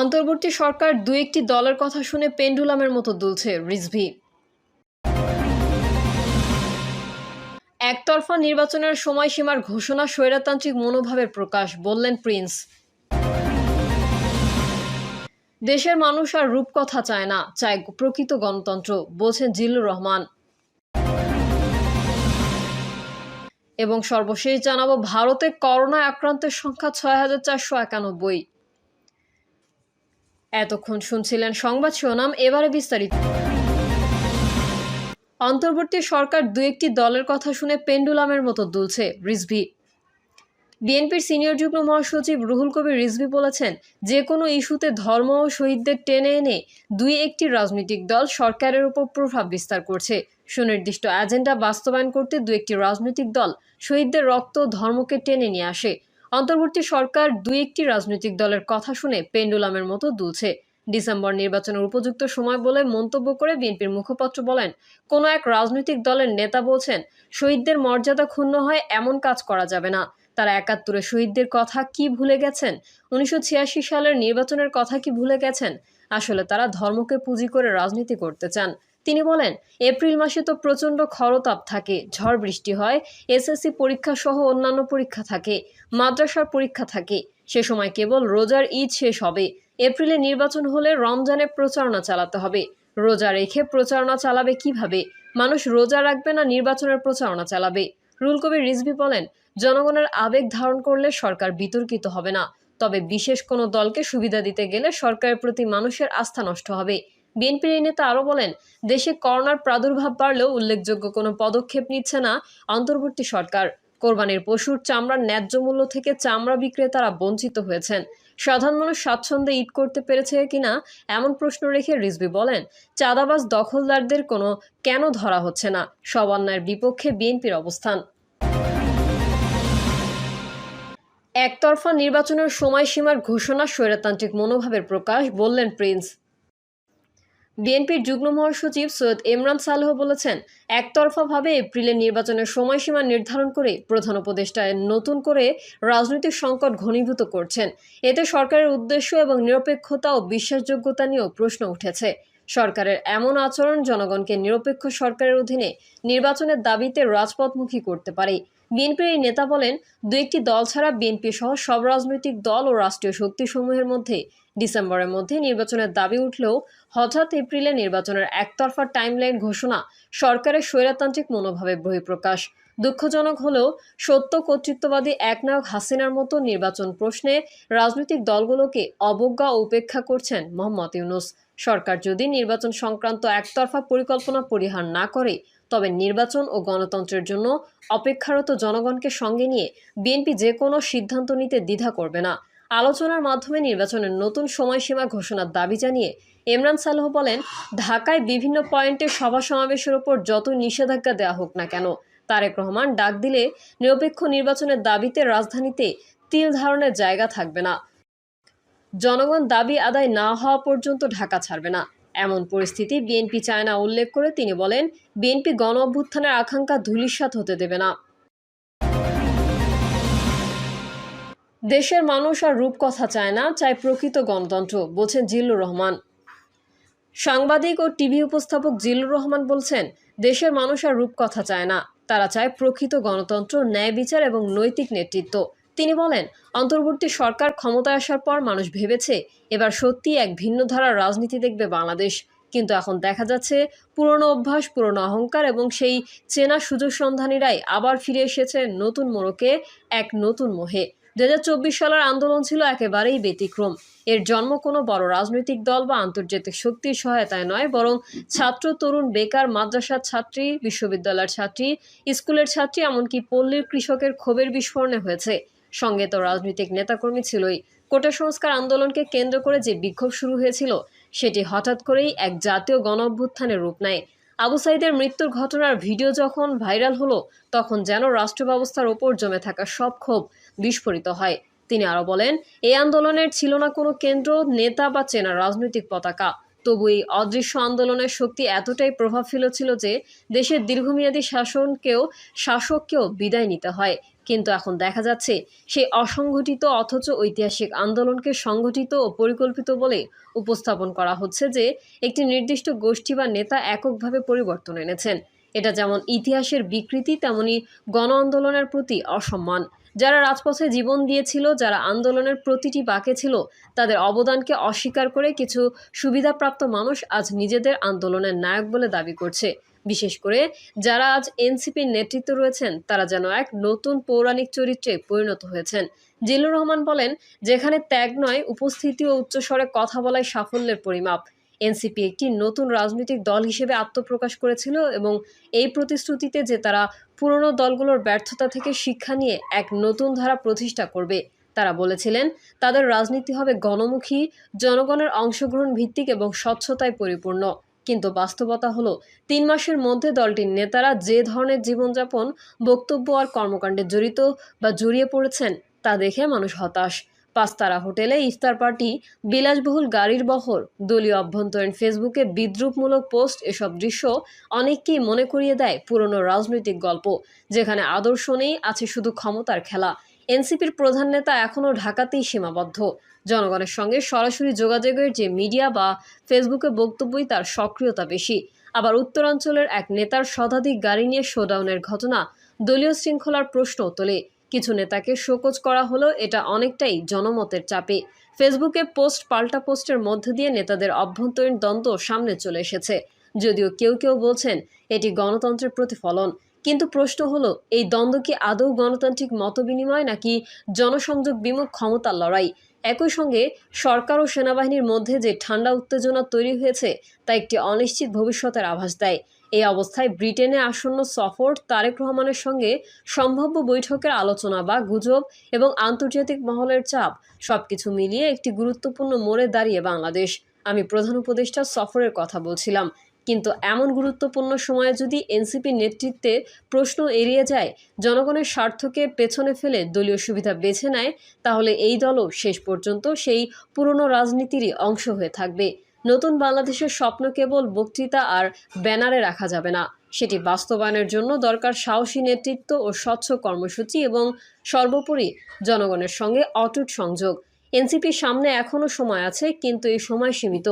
অন্তর্বর্তী সরকার দু একটি দলের কথা শুনে পেন্ডুলামের মতো দুলছে রিজভি। একতরফা নির্বাচনের সময়সীমার ঘোষণা স্বৈরতান্ত্রিক মনোভাবের প্রকাশ, বললেন প্রিন্স। দেশের মানুষ আর রূপকথা চায় না, চায় প্রকৃত গণতন্ত্র, বলছেন জিল্লুর রহমান। এবং সর্বশেষ জানাব, ভারতে করোনায় আক্রান্তের সংখ্যা ছয় হাজার চারশো একানব্বই। এতক্ষণ শুনছিলেন সংবাদ শিরোনাম, এবারে বিস্তারিত। অন্তর্বর্তী সরকার দু একটি দলের কথা শুনে পেন্ডুলামের মতো দুলছে রিজভি। বিএনপির সিনিয়র যুগ্ম মহাসচিব রুহুল কবির রিজভি বলেছেন, যে কোনো ইস্যুতে ধর্ম ও শহীদদের টেনে এনে দুই একটি রাজনৈতিক দল সরকারের উপর প্রভাব বিস্তার করছে। সুনির্দিষ্ট এজেন্ডা বাস্তবায়ন করতে দু একটি রাজনৈতিক দল শহীদদের রক্ত ধর্মকে টেনে নিয়ে আসে। অন্তর্বর্তী সরকার দুই একটি রাজনৈতিক দলের কথা শুনে পেন্ডুলামের মতো দুলছে। ডিসেম্বর নির্বাচনের উপযুক্ত সময় বলে মন্তব্য করে বিএনপির মুখপাত্র বলেন, কোনো এক রাজনৈতিক দলের নেতা বলছেন, শহীদদের মর্যাদা ক্ষুণ্ণ হয়, এমন কাজ করা যাবে না। তারা একাত্তরে শহীদদের কথা কি ভুলে গেছেন? উনিশশো ছিয়াশি সালের নির্বাচনের কথা কি ভুলে গেছেন? আসলে তারা ধর্মকে পুঁজি করে রাজনীতি করতে চান। তিনি বলেন, এপ্রিল মাসে তো প্রচণ্ড খরতাপ থাকে, ঝড় বৃষ্টি হয়, এসএসসি পরীক্ষা সহ অন্যান্য পরীক্ষা থাকে, মাদ্রাসার পরীক্ষা থাকে, সে সময় কেবল রোজার ঈদ শেষ হবে। এপ্রিলে নির্বাচন হলে রমজানে প্রচারণা চালাতে হবে। রোজা রেখে প্রচারণা চালাবে কীভাবে? মানুষ রোজা রাখবে না নির্বাচনের প্রচারণা চালাবে? রুল কবির রিজভি বলেন, জনগণের আবেগ ধারণ করলে সরকার বিতর্কিত হবে না। তবে বিশেষ কোনো দলকে সুবিধা দিতে গেলে সরকারের প্রতি মানুষের আস্থা নষ্ট হবে। বিএনপির এই নেতা আরও বলেন, দেশে করোনার প্রাদুর্ভাব বাড়লেও উল্লেখযোগ্য কোনো পদক্ষেপ নিচ্ছে না অন্তর্বর্তী সরকার। কোরবানির পশুর চামড়ার ন্যায্য মূল্য থেকে চামড়া বিক্রেতারা বঞ্চিত হয়েছেন। সাধারণ মানুষ স্বাচ্ছন্দ্যে ঈদ করতে পেরেছে কিনা এমন প্রশ্ন রেখে রিজভি বলেন, চাঁদাবাজ দখলদারদের কোনো কেন ধরা হচ্ছে না? সব অন্যায়ের বিপক্ষে বিএনপির অবস্থান। একতরফা নির্বাচনের সময়সীমার ঘোষণা স্বৈরতান্ত্রিক মনোভাবের প্রকাশ, বললেন প্রিন্স। বিএনপির যুগ্ম মহাসচিব সৈয়দ ইমরান সালহ বলেছেন, একতরফাভাবে এপ্রিলের নির্বাচনের সময়সীমা নির্ধারণ করে প্রধান উপদেষ্টায় নতুন করে রাজনৈতিক সংকট ঘনীভূত করছেন। এতে সরকারের উদ্দেশ্য এবং নিরপেক্ষতা ও বিশ্বাসযোগ্যতা নিয়েও প্রশ্ন উঠেছে। সরকারের এমন আচরণ জনগণকে নিরপেক্ষ সরকারের অধীনে নির্বাচনের দাবিতে রাজপথমুখী করতে পারে। বিএনপির এই নেতা বলেন দু একটি দল ছাড়া বিএনপি সহ সব রাজনৈতিক দল ও রাষ্ট্রীয় শক্তিসমূহের মধ্যে ডিসেম্বরের মধ্যে নির্বাচনের দাবি উঠলেও হঠাৎ এপ্রিলে নির্বাচনের একতরফা টাইমলাইন ঘোষণা সরকারের স্বৈরতান্ত্রিক মনোভাবের বহিঃপ্রকাশ। দুঃখজনক হলেও সত্য কর্তৃত্ববাদী একনায়ক হাসিনার মতো নির্বাচন প্রশ্নে রাজনৈতিক দলগুলোকে অবজ্ঞা উপেক্ষা করছেন মোহাম্মদ ইউনুস। সরকার যদি নির্বাচন সংক্রান্ত একতরফা পরিকল্পনা পরিহার না করে, তবে নির্বাচন ও গণতন্ত্রের জন্য অপেক্ষারত জনগণকে সঙ্গে নিয়ে বিএনপি যে কোনো সিদ্ধান্ত নিতে দ্বিধা করবে না। আলোচনার মাধ্যমে নির্বাচনের নতুন সময়সীমা ঘোষণার দাবি জানিয়ে ইমরান সালহ বলেন, ঢাকায় বিভিন্ন পয়েন্টে সভা সমাবেশের ওপর যত নিষেধাজ্ঞা দেওয়া হোক না কেন, তারেক রহমান ডাক দিলে নিরপেক্ষ নির্বাচনের দাবিতে রাজধানীতে তিল ধারণের জায়গা থাকবে না। জনগণ দাবি আদায় না হওয়া পর্যন্ত ঢাকা ছাড়বে না। এমন পরিস্থিতি বিএনপি চায় না, উল্লেখ করে তিনি বলেন, বিএনপি গণ অভ্যুত্থানের আকাঙ্ক্ষা ধূলিসাৎ হতে দেবে না। দেশের মানুষ আর রূপকথা চায় না, চায় প্রকৃত গণতন্ত্র, বলছেন জিল্লুর রহমান। সাংবাদিক ও টিভি উপস্থাপক জিল্লুর রহমান বলছেন, দেশের মানুষ আর রূপকথা চায় না, তারা চায় প্রকৃত গণতন্ত্র, ন্যায় বিচার এবং নৈতিক নেতৃত্ব। তিনি বলেন, অন্তর্বর্তী সরকার ক্ষমতায় আসার পর মানুষ ভেবেছে, এবার সত্যি এক ভিন্ন ধারার রাজনীতি দেখবে বাংলাদেশ। কিন্তু এখন দেখা যাচ্ছে, পুরনো অভ্যাস, পুরনো অহংকার এবং সেই চেনা সুযোগ সন্ধানীরাই আবার ফিরে এসেছে নতুন মোড়কে, এক নতুন মোহে। দু হাজার চব্বিশ সালের আন্দোলন ছিল একেবারেই ব্যতিক্রম। এর জন্ম কোনো বড় রাজনৈতিক দল বা আন্তর্জাতিক শক্তির সহায়তায় নয়, বরং ছাত্র, তরুণ, বেকার, মাদ্রাসার ছাত্রী, বিশ্ববিদ্যালয়ের ছাত্রী, স্কুলের ছাত্রী, এমনকি পল্লীর কৃষকের ক্ষোভের বিস্ফোরণে হয়েছে। সঙ্গে তো রাজনৈতিক নেতাকর্মী ছিলই। কোটা সংস্কার আন্দোলনকে কেন্দ্র করে যে বিক্ষোভ শুরু হয়েছিল, সেটি হঠাৎ করেই এক জাতীয় গণ অভ্যুত্থানের রূপ নেয়। আবু সাইদের মৃত্যুর ঘটনার ভিডিও যখন ভাইরাল হলো, তখন যেন রাষ্ট্র ব্যবস্থার ওপর জমে থাকা সব ক্ষোভ বিস্ফোরিত হয়। তিনি আরও বলেন এই আন্দোলনের ছিল না কোনো কেন্দ্র, নেতা বা চেনা রাজনৈতিক পতাকা। তবু এই অদৃশ্য আন্দোলনের শক্তি এতটাই প্রভাব ফেলেছিল যে দেশের দীর্ঘমেয়াদী শাসনকেও, শাসককেও বিদায় নিতে হয়। কিন্তু এখন দেখা যাচ্ছে, সেই অসংগঠিত অথচ ঐতিহাসিক আন্দোলনকে সংগঠিত ও পরিকল্পিত বলে উপস্থাপন করা হচ্ছে যে একটি নির্দিষ্ট গোষ্ঠী বা নেতা এককভাবে পরিবর্তন এনেছেন। এটা যেমন ইতিহাসের বিকৃতি, তেমনি গণ আন্দোলনের প্রতি অসম্মান। যারা রাজপথে জীবন দিয়েছিল, যারা আন্দোলনের প্রতিটি বাঁকে ছিল, তাদের অবদানকে অস্বীকার করে কিছু সুবিধাপ্রাপ্ত মানুষ আজ নিজেদের আন্দোলনের নায়ক বলে দাবি করছে। বিশেষ করে যারা আজ এনসিপির নেতৃত্ব রয়েছেন, তারা যেন এক নতুন পৌরাণিক চরিত্রে পরিণত হয়েছেন। জিল্লুর রহমান বলেন, যেখানে ত্যাগ নয়, উপস্থিতি ও উচ্চস্বরে কথা বলাই সাফল্যের পরিমাপ। এনসিপি একটি নতুন রাজনৈতিক দল হিসেবে আত্মপ্রকাশ করেছিল এবং এই প্রতিশ্রুতিতে যে তারা পুরনো দলগুলোর ব্যর্থতা থেকে শিক্ষা নিয়ে এক নতুন ধারা প্রতিষ্ঠা করবে, তারা বলেছিলেন, তাদের রাজনীতি হবে গণমুখী, জনগণের অংশগ্রহণ ভিত্তিক এবং স্বচ্ছতায় পরিপূর্ণ। কিন্তু বাস্তবতা হলো, তিন মাসের মধ্যে দলটির নেতারা যে ধরনের জীবনযাপন, বক্তব্য আর কর্মকাণ্ডে জড়িত বা জড়িয়ে পড়েছেন, তা দেখে মানুষ হতাশ। পাঁচতারা হোটেলে ইফতার পার্টি, বিলাসবহুল গাড়ির বহর, দলীয় অভ্যন্তরীণ ফেসবুকে বিদ্রুপমূলক পোস্ট এসব দৃশ্য অনেককেই মনে করিয়ে দেয় পুরনো রাজনৈতিক গল্প, যেখানে আদর্শ নেই, আছে শুধু ক্ষমতার খেলা। এনসিপির প্রধান নেতা এখনও ঢাকাতেই সীমাবদ্ধ। জনগণের সঙ্গে সরাসরি যোগাযোগের যে মিডিয়া বা ফেসবুকে বক্তব্যই তার সক্রিয়তা বেশি। আবার উত্তরাঞ্চলের এক নেতার শতাধিক গাড়ি নিয়ে শোডাউনের ঘটনা দলীয় শৃঙ্খলার প্রশ্ন তোলে। কিছু নেতাকে শোকজ করা হলো এটা অনেকটাই জনমতের চাপে। ফেসবুকে পোস্ট পাল্টা পোস্টের মধ্য দিয়ে নেতাদের অভ্যন্তরীণ দ্বন্দ্ব সামনে চলে এসেছে। যদিও কেউ কেউ বলছেন এটি গণতন্ত্রের প্রতিফলন। কিন্তু প্রশ্ন হলো, এই দ্বন্দ্ব কি আদৌ গণতান্ত্রিক মতবিনিময় নাকি জনসংযোগ বিমুখ ক্ষমতার লড়াই? একই সঙ্গে সরকার ও সেনাবাহিনীর মধ্যে যে ঠান্ডা উত্তেজনা তৈরি হয়েছে, তা একটি অনিশ্চিত ভবিষ্যতের আভাস দেয়। এই অবস্থায় ব্রিটেনে আসন্ন সফর তারেক রহমানের সঙ্গে সম্ভাব্য বৈঠকের আলোচনা বা গুজব এবং আন্তর্জাতিক মহলের চাপ সবকিছু মিলিয়ে একটি গুরুত্বপূর্ণ মোড়ে দাঁড়িয়ে বাংলাদেশ। আমি প্রধান উপদেষ্টা সফরের কথা বলছিলাম। কিন্তু এমন গুরুত্বপূর্ণ সময়ে যদি এনসিপির নেতৃত্বে প্রশ্ন এড়িয়ে যায়, জনগণের স্বার্থকে পেছনে ফেলে দলীয় সুবিধা বেছে নেয়, তাহলে এই দলও শেষ পর্যন্ত সেই পুরনো রাজনীতিরই অংশ হয়ে থাকবে। নতুন বাংলাদেশের স্বপ্ন কেবল বক্তৃতা আর ব্যানারে রাখা যাবে না। সেটি বাস্তবায়নের জন্য দরকার সাহসী নেতৃত্ব ও স্বচ্ছ কর্মসূচি এবং সর্বোপরি জনগণের সঙ্গে অটুট সংযোগ। এনসিপির সামনে এখনও সময় আছে, কিন্তু এই সময় সীমিত।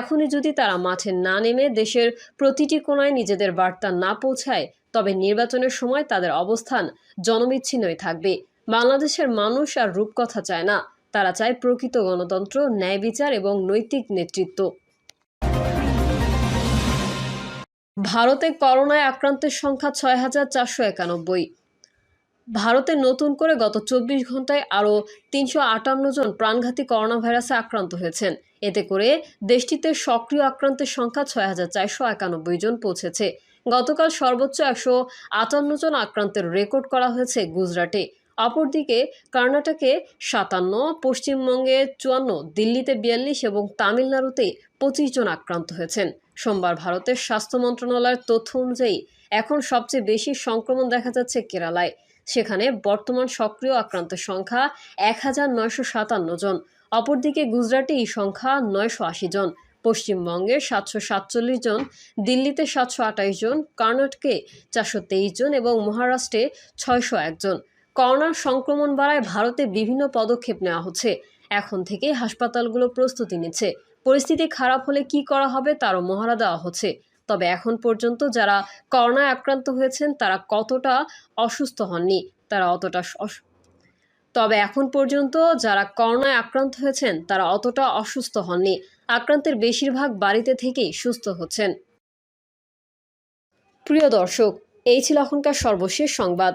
এখনই যদি তারা মাঠে না নেমে দেশের প্রতিটি কোণায় নিজেদের বার্তা না পৌঁছায়, তবে নির্বাচনের সময় তাদের অবস্থান জনবিচ্ছিন্নই থাকবে। বাংলাদেশের মানুষ আর রূপকথা চায় না। তারা চায় প্রকৃত গণতন্ত্র, ন্যায় বিচার এবং নৈতিক নেতৃত্ব। ভারতে করোনায় আক্রান্তের সংখ্যা ছয় হাজার চারশো একানব্বই। ভারতে নতুন করে গত চব্বিশ ঘন্টায় আরও তিনশো আটান্ন জন প্রাণঘাতী করোনা ভাইরাসে আক্রান্ত হয়েছেন। এতে করে দেশটিতে সক্রিয় আক্রান্তের সংখ্যা ছয় হাজার চারশো একানব্বই জন পৌঁছেছে। গতকাল সর্বোচ্চ একশো আটান্ন জন আক্রান্তের রেকর্ড করা হয়েছে গুজরাটে। অপরদিকে কর্ণাটকে সাতান্ন, পশ্চিমবঙ্গে চুয়ান্ন, দিল্লিতে বিয়াল্লিশ এবং তামিলনাড়ুতে পঁচিশ জন আক্রান্ত হয়েছেন। সোমবার ভারতের স্বাস্থ্য মন্ত্রণালয়ের তথ্য অনুযায়ী এখন সবচেয়ে বেশি সংক্রমণ দেখা যাচ্ছে কেরালায়। সেখানে বর্তমান সক্রিয় আক্রান্তের সংখ্যা এক হাজার নয়শো সাতান্ন জন। অপরদিকে গুজরাটে এই সংখ্যা নয়শো আশি জন। পশ্চিমবঙ্গে সাতশো সাতচল্লিশ জন, দিল্লিতে সাতশো আঠাইশ জন, কর্ণাটকে চারশো তেইশ জন এবং মহারাষ্ট্রে ছয়শো একজন করোনার সংক্রমণ বাড়ায় ভারতে বিভিন্ন পদক্ষেপ নেওয়া হচ্ছে। এখন থেকেই হাসপাতালগুলো প্রস্তুতি নিচ্ছে। পরিস্থিতি খারাপ হলে কি করা হবে তারও মহড়া দেওয়া হচ্ছে। তবে এখন পর্যন্ত যারা করোনায় আক্রান্ত হয়েছেন, তারা কতটা অসুস্থ হননি, তারা অতটা তবে এখন পর্যন্ত যারা করোনায় আক্রান্ত হয়েছেন, তারা অতটা অসুস্থ হননি। আক্রান্তের বেশিরভাগ বাড়িতে থেকেই সুস্থ হচ্ছেন। প্রিয় দর্শক, এই ছিল এখনকার সর্বশেষ সংবাদ।